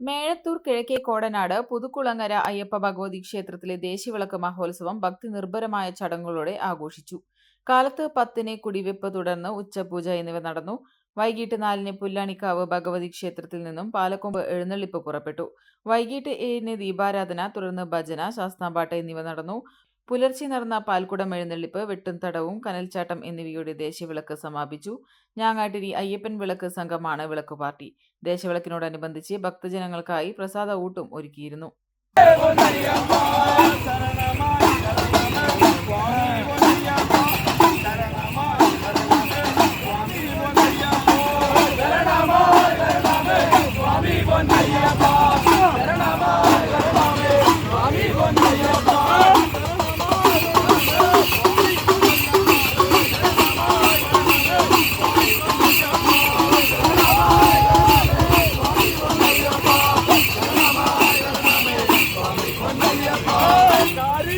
മേഴത്തൂർ കിഴക്കേ കോടനാട് പുതുക്കുളങ്ങര അയ്യപ്പ ഭഗവതി ക്ഷേത്രത്തിലെ ദേശീയവിളക്ക് മഹോത്സവം ഭക്തി നിർഭരമായ ചടങ്ങുകളോടെ ആഘോഷിച്ചു. കാലത്ത് പത്തിന് കുടിവെപ്പ് തുടർന്ന് ഉച്ചപൂജ എന്നിവ നടന്നു. വൈകിട്ട് നാലിന് പുല്ലാണിക്കാവ് ഭഗവതി ക്ഷേത്രത്തിൽ നിന്നും പാലക്കൊമ്പ് എഴുന്നള്ളിപ്പ് പുറപ്പെട്ടു. വൈകിട്ട് ഏഴിന് ദീപാരാധന തുടർന്ന് ഭജന ശാസ്താംപാട്ട് എന്നിവ നടന്നു. പുലർച്ചെ നടന്ന പാൽക്കുടം എഴുന്നള്ളിപ്പ് വെട്ടും തടവും കനൽച്ചാട്ടം എന്നിവയുടെ ദേശീയവിളക്ക് സമാപിച്ചു. ഞാങ്ങാട്ടിരി അയ്യപ്പൻ വിളക്ക് സംഘമാണ് വിളക്ക് പാർട്ടി. ദേശവിളക്കിനോടനുബന്ധിച്ച് ഭക്തജനങ്ങൾക്കായി പ്രസാദ ഊട്ടും ഒരുക്കിയിരുന്നു. Oh, ஐயப்பா